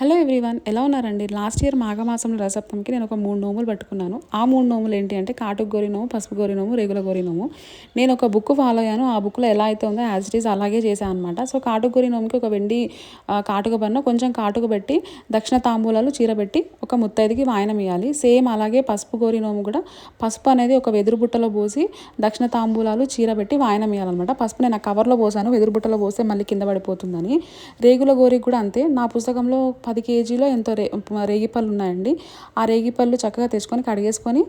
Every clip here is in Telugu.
హలో ఎవ్రీవన్ ఎలా ఉన్నారండి? లాస్ట్ ఇయర్ మాఘమాసంలో రసప్తంకి నేను ఒక మూడు నోములు పట్టుకున్నాను. ఆ మూడు నోములు ఏంటి అంటే కాటుకు గోరి నోము పసుపు గోరి నోము రేగుల గోరి నోము. నేను ఒక బుక్ ఫాలో అయ్యాను. ఆ బుక్లో ఎలా అయితే ఉందో యాజ్ ఇట్ ఈస్ అలాగే చేశాను అనమాట సో కాటుకు గోరి నోముకి ఒక వెండి కాటుక పన్ను కొంచెం కాటుక పెట్టి దక్షిణ తాంబూలాలు చీరబెట్టి ఒక ముత్తైదుకి వాయనం ఇవ్వాలి సేమ్ అలాగే పసుపు గోరి నోము కూడా పసుపు అనేది ఒక వెదురు బుట్టలో పోసి దక్షిణ తాంబూలాలు చీరబెట్టి వాయనం ఇవ్వాలన్నమాట పసుపు నేను ఆ కవర్లో పోసాను. వెదురు బుట్టలో పోస్తే మళ్ళీ కింద పడిపోతుందని. రేగుల గోరికి కూడా అంతే. నా పుస్తకంలో పది కేజీలో ఎంతో రే రేగిపళ్ళు ఉన్నాయండి. ఆ రేగిపళ్ళు చక్కగా తెచ్చుకొని కడిగేసుకొని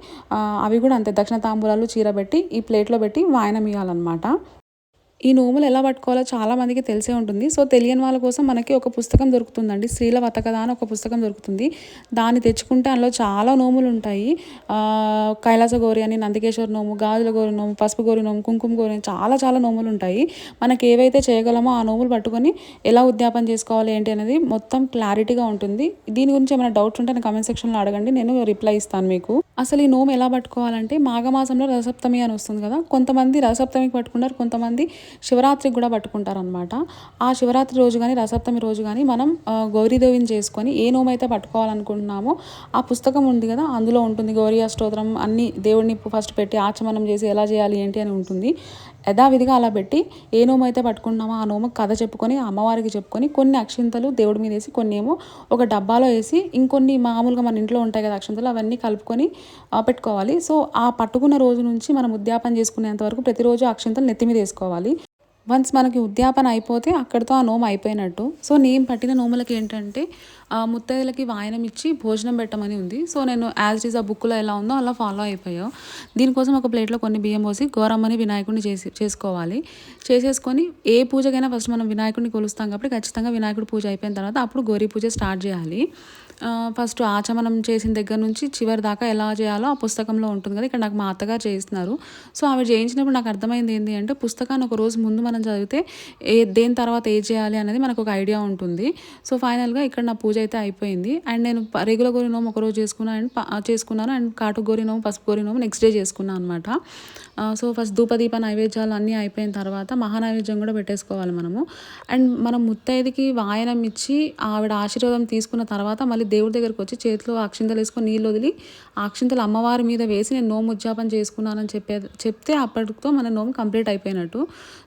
అవి కూడా అంతే దక్షిణ తాంబూలాలు చీరబెట్టి ఈ ప్లేట్లో పెట్టి వాయనం ఇవ్వాలన్నమాట ఈ నోములు ఎలా పట్టుకోవాలో చాలామందికి తెలిసే ఉంటుంది. సో తెలియని వాళ్ళ కోసం మనకి ఒక పుస్తకం దొరుకుతుందండి. స్త్రీల వతకథ అని ఒక పుస్తకం దొరుకుతుంది. దాన్ని తెచ్చుకుంటే అందులో చాలా నోములు ఉంటాయి. కైలాస గౌరి అని నందికేశ్వర నోము గాజుల గోరి నోము పసుపు గోరి నోము కుంకుమ గౌరి చాలా చాలా నోములు ఉంటాయి. మనకి ఏవైతే చేయగలమో ఆ నోములు పట్టుకొని ఎలా ఉద్యాపన చేసుకోవాలి ఏంటి అనేది మొత్తం క్లారిటీగా ఉంటుంది. దీని గురించి ఏమైనా డౌట్స్ ఉంటే నేను కమెంట్ సెక్షన్లో అడగండి. నేను రిప్లై ఇస్తాను మీకు. అసలు ఈ నోము ఎలా పట్టుకోవాలంటే మాఘమాసంలో రసప్తమి అని వస్తుంది కదా. కొంతమంది రసప్తమికి పట్టుకుంటారు. కొంతమంది శివరాత్రికి కూడా పట్టుకుంటారనమాట ఆ శివరాత్రి రోజు కానీ రసప్తమి రోజు కానీ మనం గౌరీదేవిని చేసుకొని ఏ నోమైతే పట్టుకోవాలనుకుంటున్నామో ఆ పుస్తకం ఉంది కదా అందులో ఉంటుంది గౌరీ అష్టోత్తరం అన్ని దేవుడిని ఫస్ట్ పెట్టి ఆచమనం చేసి ఎలా చేయాలి ఏంటి అని ఉంటుంది. యథావిధిగా అలా పెట్టి ఏ నోము అయితే పట్టుకుంటున్నామో ఆ నోము కథ చెప్పుకొని అమ్మవారికి చెప్పుకొని కొన్ని అక్షింతలు దేవుడి మీద వేసి కొన్ని ఏమో ఒక డబ్బాలో వేసి ఇంకొన్ని మామూలుగా మన ఇంట్లో ఉంటాయి కదా అక్షింతలు అవన్నీ కలుపుకొని పెట్టుకోవాలి. సో ఆ పట్టుకున్న రోజు నుంచి మనం ఉద్యాపన చేసుకునేంత వరకు ప్రతిరోజు అక్షింతలు నెత్తి మీద వేసుకోవాలి. వన్స్ మనకి ఉద్యాపన అయిపోతే అక్కడితో ఆ నోము అయిపోయినట్టు. సో నేను పట్టిన నోములకి ఏంటంటే ముత్తైదులకి వాయనం ఇచ్చి భోజనం పెట్టమని ఉంది. సో నేను యాజ్ ఇస్ ఆ బుక్లో ఎలా ఉందో అలా ఫాలో అయిపోయావు. దీనికోసం ఒక ప్లేట్లో కొన్ని బియ్యం పోసి గోరమ్మని వినాయకుడిని చేసి చేసుకోవాలి. చేసేసుకొని ఏ పూజకైనా ఫస్ట్ మనం వినాయకుడిని కొలుస్తాం కాబట్టి ఖచ్చితంగా వినాయకుడి పూజ అయిపోయిన తర్వాత అప్పుడు గోరీ పూజ స్టార్ట్ చేయాలి. ఫస్ట్ ఆచమనం చేసిన దగ్గర నుంచి చివరి దాకా ఎలా చేయాలో ఆ పుస్తకంలో ఉంటుంది కదా. ఇక్కడ నాకు మా అత్తగారు చేయిస్తున్నారు. సో ఆవిడ చేయించినప్పుడు నాకు అర్థమైంది ఏంటి అంటే పుస్తకాన్ని ఒక రోజు ముందు మనం చదివితే ఏ దేని తర్వాత ఏ చేయాలి అనేది మనకు ఒక ఐడియా ఉంటుంది. సో ఫైనల్గా ఇక్కడ నా పూజ అయితే అయిపోయింది. అండ్ నేను రెగ్యులర్ గోరి నోము ఒకరోజు చేసుకున్నాను అండ్ చేసుకున్నాను. అండ్ కాటు గోరి నోము పసుపు గోరి నోము నెక్స్ట్ డే చేసుకున్నాను అనమాట సో ఫస్ట్ ధూపదీప నైవేద్యాలు అన్నీ అయిపోయిన తర్వాత మహానైవేద్యం కూడా పెట్టేసుకోవాలి మనము. అండ్ మనం ముత్తైదుకి వాయనం ఇచ్చి ఆవిడ ఆశీర్వాదం తీసుకున్న తర్వాత మళ్ళీ దేవుడి దగ్గరకు వచ్చి చేతిలో అక్షింతలు వేసుకొని నీళ్ళు వదిలి అక్షింతలు అమ్మవారి మీద వేసి నేను నోము ఉద్యాపన చేసుకున్నానని చెప్పే చెప్తే అప్పటితో మన నోము కంప్లీట్ అయిపోయినట్టు.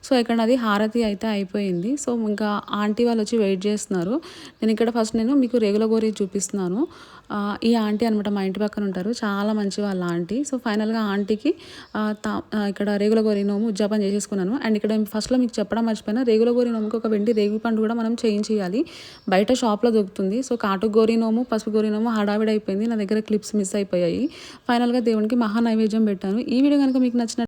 సో ఇక్కడ అది హారతి అయితే అయిపోయింది. సో ఇంకా ఆంటీ వాళ్ళు వచ్చి వెయిట్ చేస్తున్నారు. నేను ఇక్కడ ఫస్ట్ నేను మీకు రేగుల గోరి చూపిస్తున్నాను. ఈ ఆంటీ అనమాట మా ఇంటి పక్కన ఉంటారు. చాలా మంచి వాళ్ళ ఆంటీ. సో ఫైనల్గా ఆంటీకి ఇక్కడ రేగుల గోరి నోము ఉద్యాపన చేసేసుకున్నాను. అండ్ ఇక్కడ ఫస్ట్లో మీకు చెప్పడం మర్చిపోయినా రేగుల గోరి నోముకి ఒక వెండి రేగు పండు కూడా మనం చేయించేయాలి బయట షాప్లో దొరుకుతుంది. సో కాటు గోరి నోము పసుపు గోరి నోము హడావిడి అయిపోయింది నా దగ్గర క్లిప్స్ మిస్ అయిపోయాయి. ఫైనల్గా దేవునికి మహా నైవేద్యం పెట్టాను. ఈ వీడియో కనుక మీకు నచ్చిన